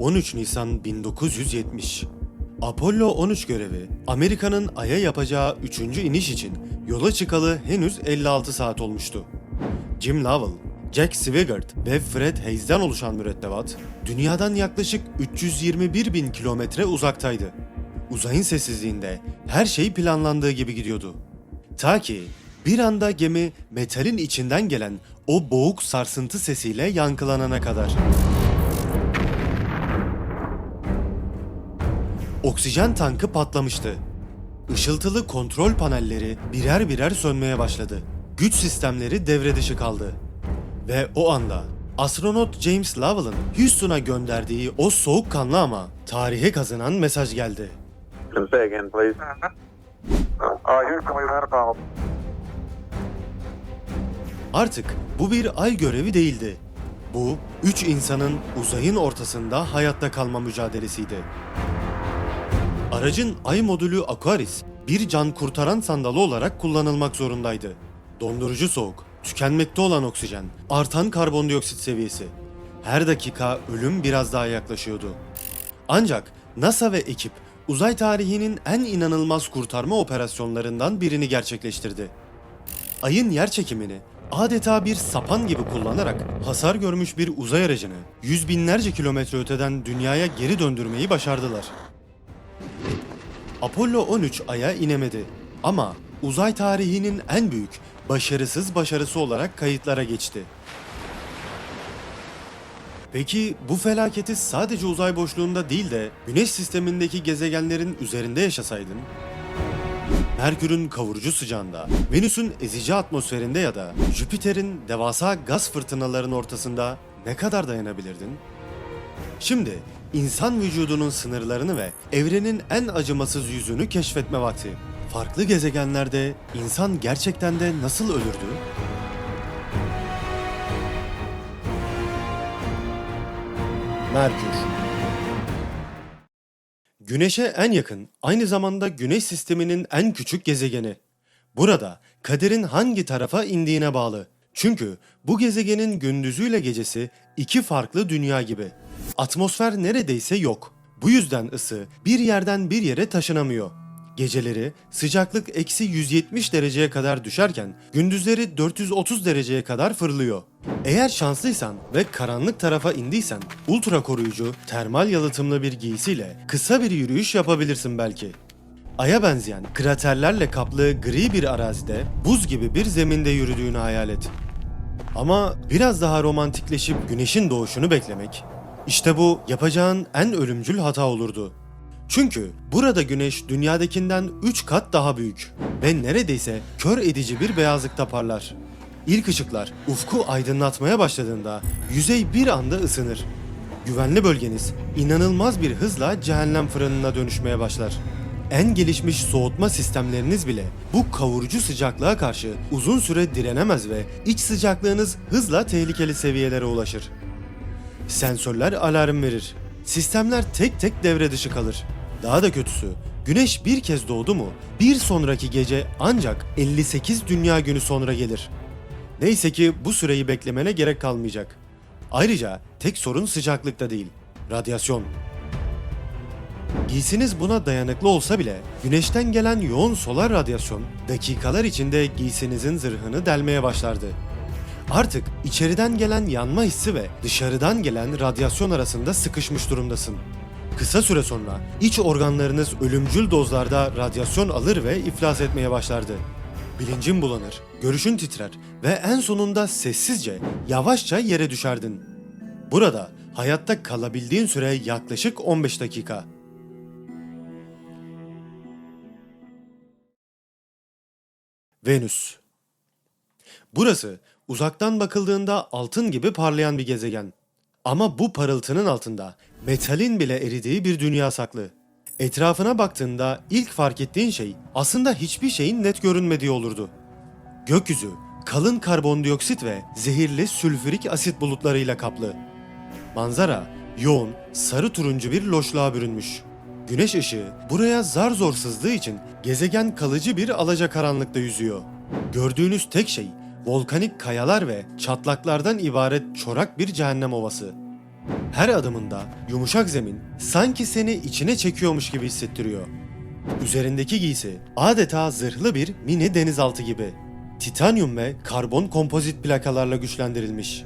13 Nisan 1970. Apollo 13 görevi, Amerika'nın Ay'a yapacağı 3. iniş için yola çıkalı henüz 56 saat olmuştu. Jim Lovell, Jack Swigert ve Fred Hayes'den oluşan mürettebat, dünyadan yaklaşık 321 bin kilometre uzaktaydı. Uzayın sessizliğinde her şey planlandığı gibi gidiyordu. Ta ki bir anda gemi metalin içinden gelen o boğuk sarsıntı sesiyle yankılanana kadar. Oksijen tankı patlamıştı. Işıltılı kontrol panelleri birer birer sönmeye başladı. Güç sistemleri devre dışı kaldı. Ve o anda astronot James Lovell'ın Houston'a gönderdiği o soğukkanlı ama tarihe kazınan mesaj geldi. Can say again, please. Uh, Houston, we've had a problem. Artık bu bir ay görevi değildi. Bu, üç insanın uzayın ortasında hayatta kalma mücadelesiydi. Aracın ay modülü Aquaris, bir can kurtaran sandalı olarak kullanılmak zorundaydı. Dondurucu soğuk, tükenmekte olan oksijen, artan karbondioksit seviyesi. Her dakika ölüm biraz daha yaklaşıyordu. Ancak NASA ve ekip uzay tarihinin en inanılmaz kurtarma operasyonlarından birini gerçekleştirdi. Ayın yer çekimini adeta bir sapan gibi kullanarak hasar görmüş bir uzay aracını yüz binlerce kilometre öteden dünyaya geri döndürmeyi başardılar. Apollo 13 Ay'a inemedi ama uzay tarihinin en büyük, başarısız başarısı olarak kayıtlara geçti. Peki bu felaketi sadece uzay boşluğunda değil de Güneş sistemindeki gezegenlerin üzerinde yaşasaydın? Merkür'ün kavurucu sıcağında, Venüs'ün ezici atmosferinde ya da Jüpiter'in devasa gaz fırtınaların ortasında ne kadar dayanabilirdin? Şimdi insan vücudunun sınırlarını ve evrenin en acımasız yüzünü keşfetme vakti. Farklı gezegenlerde insan gerçekten de nasıl ölürdü? Merkür Güneş'e en yakın, aynı zamanda Güneş sisteminin en küçük gezegeni. Burada kaderin hangi tarafa indiğine bağlı. Çünkü bu gezegenin gündüzüyle gecesi iki farklı dünya gibi. Atmosfer neredeyse yok. Bu yüzden ısı bir yerden bir yere taşınamıyor. Geceleri sıcaklık eksi 170 dereceye kadar düşerken gündüzleri 430 dereceye kadar fırlıyor. Eğer şanslıysan ve karanlık tarafa indiysen ultra koruyucu termal yalıtımlı bir giysiyle kısa bir yürüyüş yapabilirsin belki. Ay'a benzeyen kraterlerle kaplı gri bir arazide buz gibi bir zeminde yürüdüğünü hayal et. Ama biraz daha romantikleşip güneşin doğuşunu beklemek, işte bu yapacağın en ölümcül hata olurdu. Çünkü burada güneş dünyadakinden 3 kat daha büyük ve neredeyse kör edici bir beyazlıkta parlar. İlk ışıklar ufku aydınlatmaya başladığında yüzey bir anda ısınır. Güvenli bölgeniz inanılmaz bir hızla cehennem fırınına dönüşmeye başlar. En gelişmiş soğutma sistemleriniz bile bu kavurucu sıcaklığa karşı uzun süre direnemez ve iç sıcaklığınız hızla tehlikeli seviyelere ulaşır. Sensörler alarm verir. Sistemler tek tek devre dışı kalır. Daha da kötüsü, güneş bir kez doğdu mu bir sonraki gece ancak 58 dünya günü sonra gelir. Neyse ki bu süreyi beklemene gerek kalmayacak. Ayrıca tek sorun sıcaklıkta değil, radyasyon. Giysiniz buna dayanıklı olsa bile güneşten gelen yoğun solar radyasyon dakikalar içinde giysinizin zırhını delmeye başlardı. Artık içeriden gelen yanma hissi ve dışarıdan gelen radyasyon arasında sıkışmış durumdasın. Kısa süre sonra iç organlarınız ölümcül dozlarda radyasyon alır ve iflas etmeye başlardı. Bilincin bulanır, görüşün titrer ve en sonunda sessizce, yavaşça yere düşerdin. Burada hayatta kalabildiğin süre yaklaşık 15 dakika. Venüs Burası uzaktan bakıldığında altın gibi parlayan bir gezegen. Ama bu parıltının altında metalin bile eridiği bir dünya saklı. Etrafına baktığında ilk fark ettiğin şey aslında hiçbir şeyin net görünmediği olurdu. Gökyüzü kalın karbondioksit ve zehirli sülfürik asit bulutlarıyla kaplı. Manzara yoğun sarı turuncu bir loşluğa bürünmüş. Güneş ışığı buraya zar zor sızdığı için gezegen kalıcı bir alacakaranlıkta yüzüyor. Gördüğünüz tek şey volkanik kayalar ve çatlaklardan ibaret çorak bir cehennem ovası. Her adımında yumuşak zemin sanki seni içine çekiyormuş gibi hissettiriyor. Üzerindeki giysi adeta zırhlı bir mini denizaltı gibi. Titanyum ve karbon kompozit plakalarla güçlendirilmiş.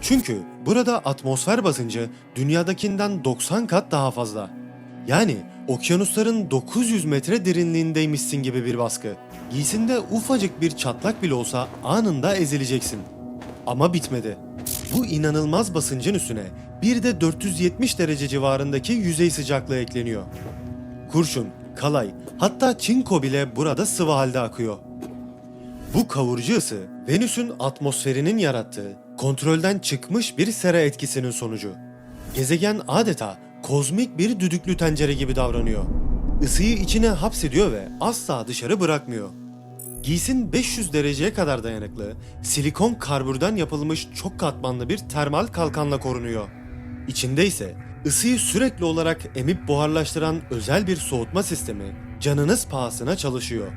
Çünkü burada atmosfer basıncı dünyadakinden 90 kat daha fazla. Yani okyanusların 900 metre derinliğindeymişsin gibi bir baskı. Giysinde ufacık bir çatlak bile olsa anında ezileceksin. Ama bitmedi. Bu inanılmaz basıncın üstüne bir de 470 derece civarındaki yüzey sıcaklığı ekleniyor. Kurşun, kalay, hatta çinko bile burada sıvı halde akıyor. Bu kavurucu ısı, Venüs'ün atmosferinin yarattığı, kontrolden çıkmış bir sera etkisinin sonucu. Gezegen adeta kozmik bir düdüklü tencere gibi davranıyor. Isıyı içine hapsediyor ve asla dışarı bırakmıyor. Giysin 500 dereceye kadar dayanıklı, silikon karbürden yapılmış çok katmanlı bir termal kalkanla korunuyor. İçinde ise ısıyı sürekli olarak emip buharlaştıran özel bir soğutma sistemi canınız pahasına çalışıyor.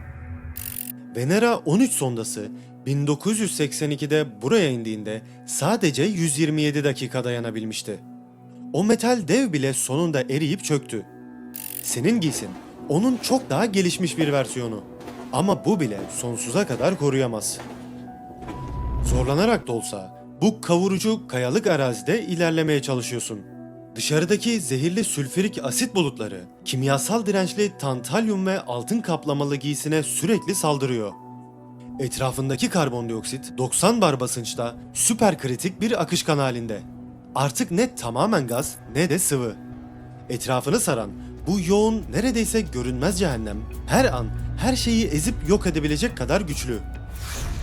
Venera 13 sondası 1982'de buraya indiğinde sadece 127 dakika dayanabilmişti. O metal dev bile sonunda eriyip çöktü. Senin giysin onun çok daha gelişmiş bir versiyonu. Ama bu bile sonsuza kadar koruyamaz. Zorlanarak da olsa bu kavurucu kayalık arazide ilerlemeye çalışıyorsun. Dışarıdaki zehirli sülfürik asit bulutları kimyasal dirençli tantalyum ve altın kaplamalı giysine sürekli saldırıyor. Etrafındaki karbondioksit 90 bar basınçta süper kritik bir akışkan halinde. Artık ne tamamen gaz ne de sıvı. Etrafını saran bu yoğun neredeyse görünmez cehennem her an her şeyi ezip yok edebilecek kadar güçlü.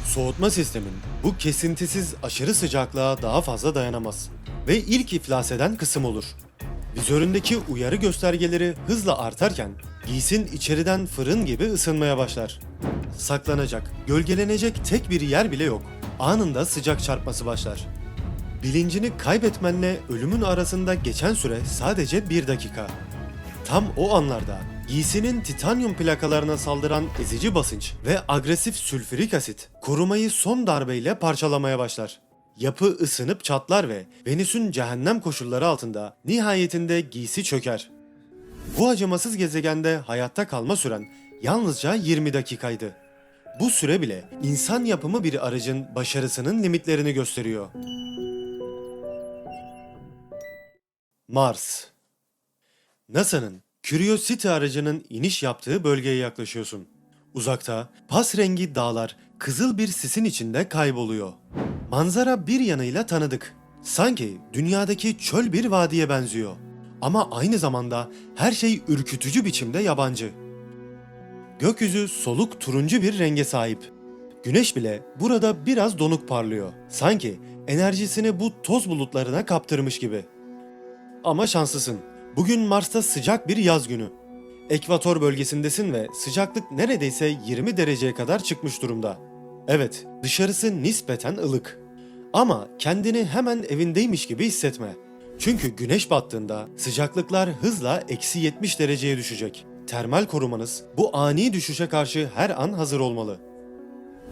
Soğutma sistemin bu kesintisiz aşırı sıcaklığa daha fazla dayanamaz ve ilk iflas eden kısım olur. Vizöründeki uyarı göstergeleri hızla artarken giysin içeriden fırın gibi ısınmaya başlar. Saklanacak, gölgelenecek tek bir yer bile yok. Anında sıcak çarpması başlar. Bilincini kaybetmenle ölümün arasında geçen süre sadece bir dakika. Tam o anlarda giysinin titanyum plakalarına saldıran ezici basınç ve agresif sülfürik asit korumayı son darbeyle parçalamaya başlar. Yapı ısınıp çatlar ve Venüs'ün cehennem koşulları altında nihayetinde giysi çöker. Bu acımasız gezegende hayatta kalma süren yalnızca 20 dakikaydı. Bu süre bile insan yapımı bir aracın başarısının limitlerini gösteriyor. Mars NASA'nın Curiosity aracının iniş yaptığı bölgeye yaklaşıyorsun. Uzakta pas rengi dağlar kızıl bir sisin içinde kayboluyor. Manzara bir yanıyla tanıdık. Sanki dünyadaki çöl bir vadiye benziyor. Ama aynı zamanda her şey ürkütücü biçimde yabancı. Gökyüzü soluk turuncu bir renge sahip. Güneş bile burada biraz donuk parlıyor. Sanki enerjisini bu toz bulutlarına kaptırmış gibi. Ama şanslısın. Bugün Mars'ta sıcak bir yaz günü. Ekvator bölgesindesin ve sıcaklık neredeyse 20 dereceye kadar çıkmış durumda. Evet, dışarısı nispeten ılık. Ama kendini hemen evindeymiş gibi hissetme. Çünkü güneş battığında sıcaklıklar hızla eksi 70 dereceye düşecek. Termal korumanız bu ani düşüşe karşı her an hazır olmalı.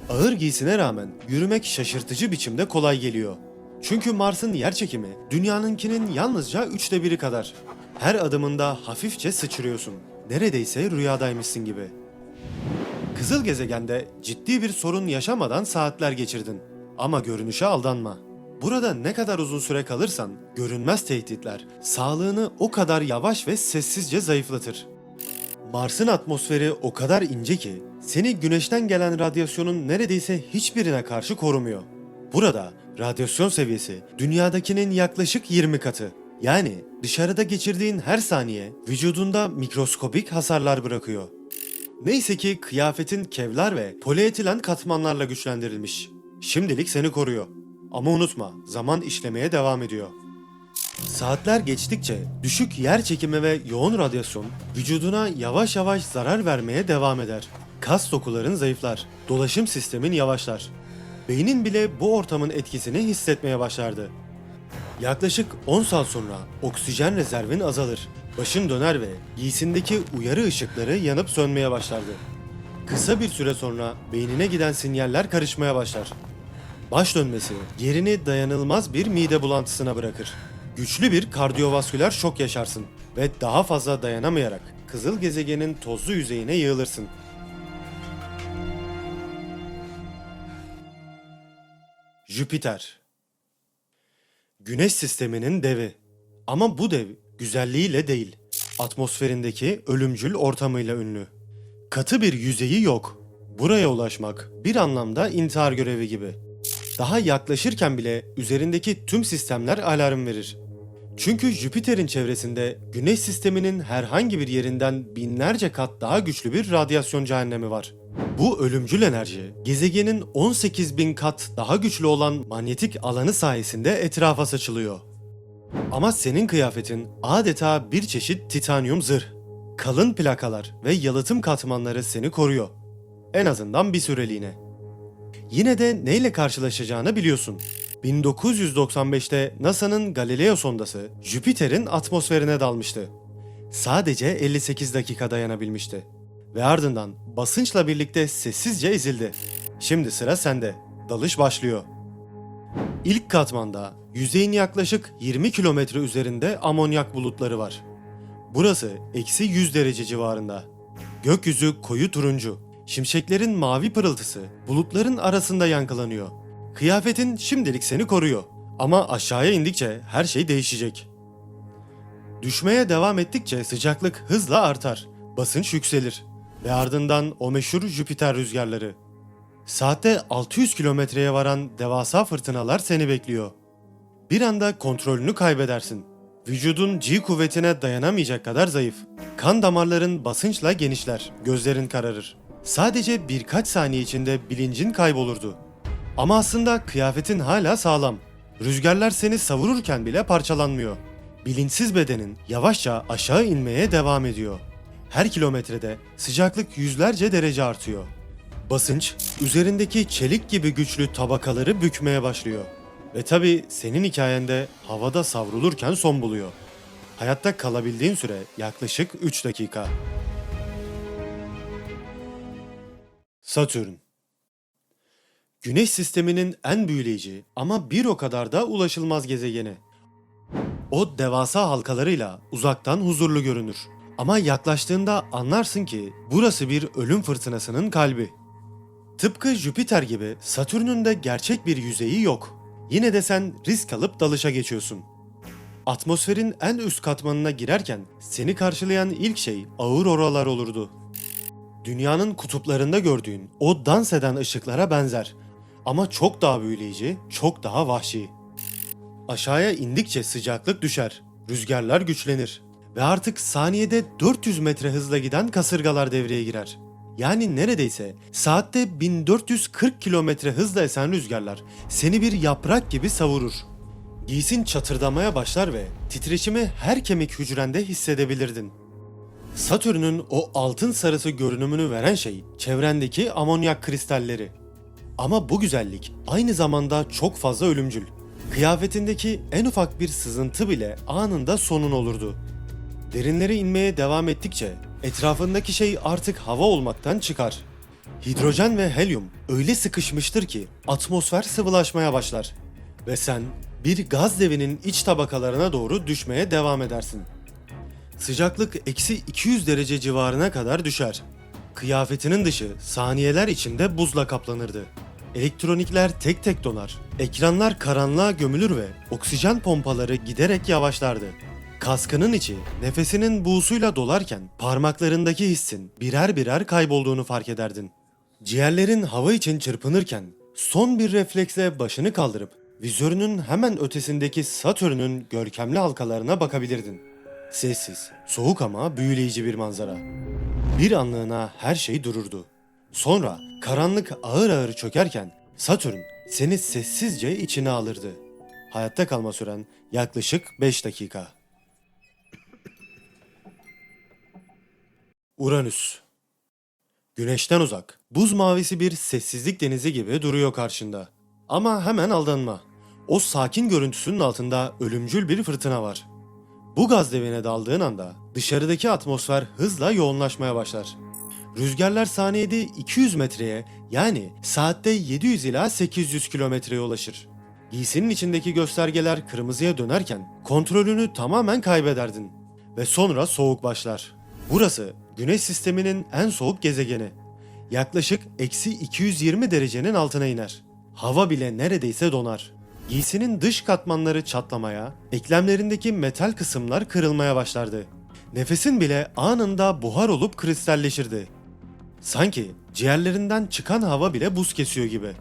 Ağır giysine rağmen yürümek şaşırtıcı biçimde kolay geliyor. Çünkü Mars'ın yerçekimi dünyanınkinin yalnızca üçte biri kadar. Her adımında hafifçe sıçrıyorsun. Neredeyse rüyadaymışsın gibi. Kızıl gezegende ciddi bir sorun yaşamadan saatler geçirdin. Ama görünüşe aldanma. Burada ne kadar uzun süre kalırsan görünmez tehditler sağlığını o kadar yavaş ve sessizce zayıflatır. Mars'ın atmosferi o kadar ince ki seni güneşten gelen radyasyonun neredeyse hiçbirine karşı korumuyor. Burada radyasyon seviyesi dünyadakinin yaklaşık 20 katı. Yani dışarıda geçirdiğin her saniye vücudunda mikroskobik hasarlar bırakıyor. Neyse ki kıyafetin kevlar ve polietilen katmanlarla güçlendirilmiş. Şimdilik seni koruyor. Ama unutma, zaman işlemeye devam ediyor. Saatler geçtikçe düşük yer çekimi ve yoğun radyasyon vücuduna yavaş yavaş zarar vermeye devam eder. Kas dokuların zayıflar, dolaşım sistemin yavaşlar. Beynin bile bu ortamın etkisini hissetmeye başlardı. Yaklaşık 10 saat sonra oksijen rezervin azalır. Başın döner ve giysindeki uyarı ışıkları yanıp sönmeye başlardı. Kısa bir süre sonra beynine giden sinyaller karışmaya başlar. Baş dönmesi yerini dayanılmaz bir mide bulantısına bırakır. güçlü bir kardiyovasküler şok yaşarsın ve daha fazla dayanamayarak kızıl gezegenin tozlu yüzeyine yığılırsın. Jüpiter Güneş sisteminin devi. Ama bu dev güzelliğiyle değil, atmosferindeki ölümcül ortamıyla ünlü. Katı bir yüzeyi yok. Buraya ulaşmak bir anlamda intihar görevi gibi. Daha yaklaşırken bile üzerindeki tüm sistemler alarm verir. Çünkü Jüpiter'in çevresinde Güneş sisteminin herhangi bir yerinden binlerce kat daha güçlü bir radyasyon cehennemi var. Bu ölümcül enerji, gezegenin 18 bin kat daha güçlü olan manyetik alanı sayesinde etrafa saçılıyor. Ama senin kıyafetin adeta bir çeşit titanyum zırh. Kalın plakalar ve yalıtım katmanları seni koruyor. En azından bir süreliğine. Yine de neyle karşılaşacağını biliyorsun. 1995'te NASA'nın Galileo sondası Jüpiter'in atmosferine dalmıştı. Sadece 58 dakika dayanabilmişti. Ve ardından basınçla birlikte sessizce ezildi. Şimdi sıra sende. Dalış başlıyor. İlk katmanda yüzeyin yaklaşık 20 kilometre üzerinde amonyak bulutları var. Burası eksi 100 derece civarında. Gökyüzü koyu turuncu. Şimşeklerin mavi pırıltısı bulutların arasında yankılanıyor. Kıyafetin şimdilik seni koruyor. Ama aşağıya indikçe her şey değişecek. Düşmeye devam ettikçe sıcaklık hızla artar. Basınç yükselir. Ve ardından o meşhur Jüpiter rüzgarları. Saatte 600 kilometreye varan devasa fırtınalar seni bekliyor. Bir anda kontrolünü kaybedersin. Vücudun G kuvvetine dayanamayacak kadar zayıf. Kan damarların basınçla genişler, gözlerin kararır. Sadece birkaç saniye içinde bilincin kaybolurdu. Ama aslında kıyafetin hala sağlam. Rüzgarlar seni savururken bile parçalanmıyor. Bilinçsiz bedenin yavaşça aşağı inmeye devam ediyor. Her kilometrede sıcaklık yüzlerce derece artıyor. Basınç, üzerindeki çelik gibi güçlü tabakaları bükmeye başlıyor. Ve tabi senin hikayende havada savrulurken son buluyor. Hayatta kalabildiğin süre yaklaşık 3 dakika. Satürn Güneş sisteminin en büyüleyici ama bir o kadar da ulaşılmaz gezegeni. O devasa halkalarıyla uzaktan huzurlu görünür. Ama yaklaştığında anlarsın ki burası bir ölüm fırtınasının kalbi. Tıpkı Jüpiter gibi Satürn'ün de gerçek bir yüzeyi yok. Yine de sen risk alıp dalışa geçiyorsun. Atmosferin en üst katmanına girerken seni karşılayan ilk şey ağır oralar olurdu. Dünyanın kutuplarında gördüğün o dans eden ışıklara benzer. Ama çok daha büyüleyici, çok daha vahşi. Aşağıya indikçe sıcaklık düşer, rüzgarlar güçlenir ve artık saniyede 400 metre hızla giden kasırgalar devreye girer. Yani neredeyse saatte 1440 kilometre hızla esen rüzgarlar seni bir yaprak gibi savurur. Giysin çatırdamaya başlar ve titreşimi her kemik hücrende hissedebilirdin. Satürn'ün o altın sarısı görünümünü veren şey çevrendeki amonyak kristalleri. Ama bu güzellik aynı zamanda çok fazla ölümcül. Kıyafetindeki en ufak bir sızıntı bile anında sonun olurdu. Derinlere inmeye devam ettikçe etrafındaki şey artık hava olmaktan çıkar. Hidrojen ve helyum öyle sıkışmıştır ki atmosfer sıvılaşmaya başlar. Ve sen bir gaz devinin iç tabakalarına doğru düşmeye devam edersin. Sıcaklık eksi 200 derece civarına kadar düşer. Kıyafetinin dışı saniyeler içinde buzla kaplanırdı. Elektronikler tek tek donar. Ekranlar karanlığa gömülür ve oksijen pompaları giderek yavaşlardı. Kaskının içi nefesinin buğusuyla dolarken parmaklarındaki hissin birer birer kaybolduğunu fark ederdin. Ciğerlerin hava için çırpınırken son bir refleksle başını kaldırıp vizörünün hemen ötesindeki Satürn'ün görkemli halkalarına bakabilirdin. Sessiz, soğuk ama büyüleyici bir manzara. Bir anlığına her şey dururdu. Sonra karanlık ağır ağır çökerken Satürn seni sessizce içine alırdı. Hayatta kalma süren yaklaşık 5 dakika. Uranüs Güneşten uzak, buz mavisi bir sessizlik denizi gibi duruyor karşında. Ama hemen aldanma. O sakin görüntüsünün altında ölümcül bir fırtına var. Bu gaz devine daldığın anda dışarıdaki atmosfer hızla yoğunlaşmaya başlar. Rüzgarlar saniyede 200 metreye yani saatte 700 ila 800 kilometreye ulaşır. Giysinin içindeki göstergeler kırmızıya dönerken kontrolünü tamamen kaybederdin. Ve sonra soğuk başlar. Burası Güneş sisteminin en soğuk gezegeni. Yaklaşık eksi 220 derecenin altına iner. Hava bile neredeyse donar. Giysinin dış katmanları çatlamaya, eklemlerindeki metal kısımlar kırılmaya başlardı. Nefesin bile anında buhar olup kristalleşirdi. Sanki ciğerlerinden çıkan hava bile buz kesiyor gibi.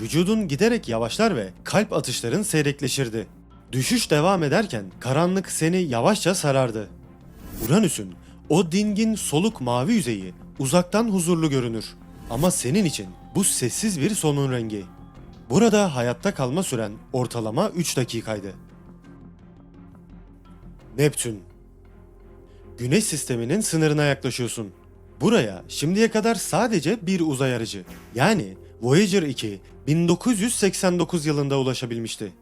Vücudun giderek yavaşlar ve kalp atışların seyrekleşirdi. Düşüş devam ederken karanlık seni yavaşça sarardı. Uranüs'ün o dingin soluk mavi yüzeyi uzaktan huzurlu görünür. Ama senin için bu sessiz bir sonun rengi. Burada hayatta kalma süren ortalama 3 dakikaydı. Neptün Güneş sisteminin sınırına yaklaşıyorsun. Buraya şimdiye kadar sadece bir uzay aracı yani Voyager 2 1989 yılında ulaşabilmişti.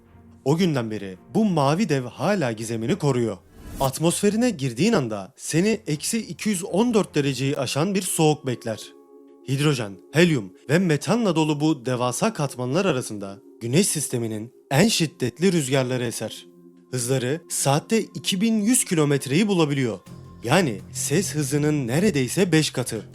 O günden beri bu mavi dev hala gizemini koruyor. Atmosferine girdiğin anda seni eksi 214 dereceyi aşan bir soğuk bekler. Hidrojen, helyum ve metanla dolu bu devasa katmanlar arasında Güneş sisteminin en şiddetli rüzgarları eser. Hızları saatte 2100 kilometreyi bulabiliyor. Yani ses hızının neredeyse 5 katı.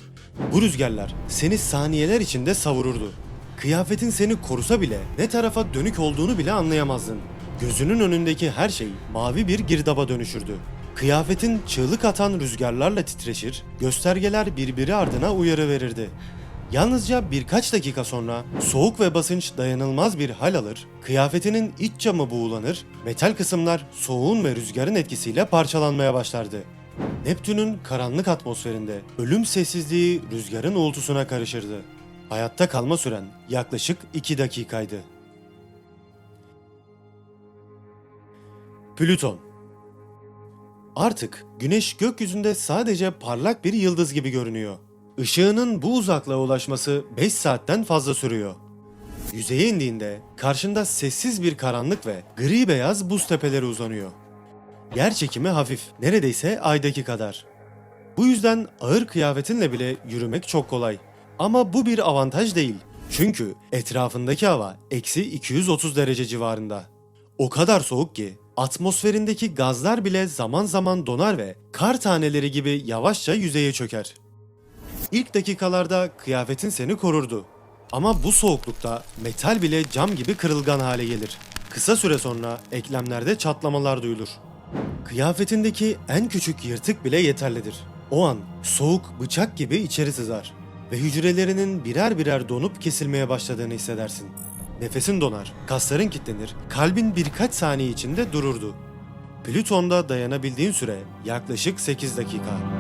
Bu rüzgarlar seni saniyeler içinde savururdu. Kıyafetin seni korusa bile ne tarafa dönük olduğunu bile anlayamazdın. Gözünün önündeki her şey mavi bir girdaba dönüşürdü. Kıyafetin çığlık atan rüzgarlarla titreşir, göstergeler birbiri ardına uyarı verirdi. Yalnızca birkaç dakika sonra soğuk ve basınç dayanılmaz bir hal alır, kıyafetinin iç camı buğulanır, metal kısımlar soğuğun ve rüzgarın etkisiyle parçalanmaya başlardı. Neptün'ün karanlık atmosferinde ölüm sessizliği rüzgarın uğultusuna karışırdı. Hayatta kalma süren yaklaşık 2 dakikaydı. Plüton Artık Güneş gökyüzünde sadece parlak bir yıldız gibi görünüyor. Işığının bu uzaklığa ulaşması 5 saatten fazla sürüyor. Yüzeye indiğinde karşında sessiz bir karanlık ve gri beyaz buz tepeleri uzanıyor. Yer çekimi hafif, neredeyse aydaki kadar. Bu yüzden ağır kıyafetinle bile yürümek çok kolay. Ama bu bir avantaj değil. Çünkü etrafındaki hava eksi 230 derece civarında. O kadar soğuk ki atmosferindeki gazlar bile zaman zaman donar ve kar taneleri gibi yavaşça yüzeye çöker. İlk dakikalarda kıyafetin seni korurdu. Ama bu soğuklukta metal bile cam gibi kırılgan hale gelir. Kısa süre sonra eklemlerde çatlamalar duyulur. Kıyafetindeki en küçük yırtık bile yeterlidir. O an soğuk bıçak gibi içeri sızar ve hücrelerinin birer birer donup kesilmeye başladığını hissedersin. Nefesin donar, kasların kilitlenir, kalbin birkaç saniye içinde dururdu. Plüton'da dayanabildiğin süre yaklaşık 8 dakika.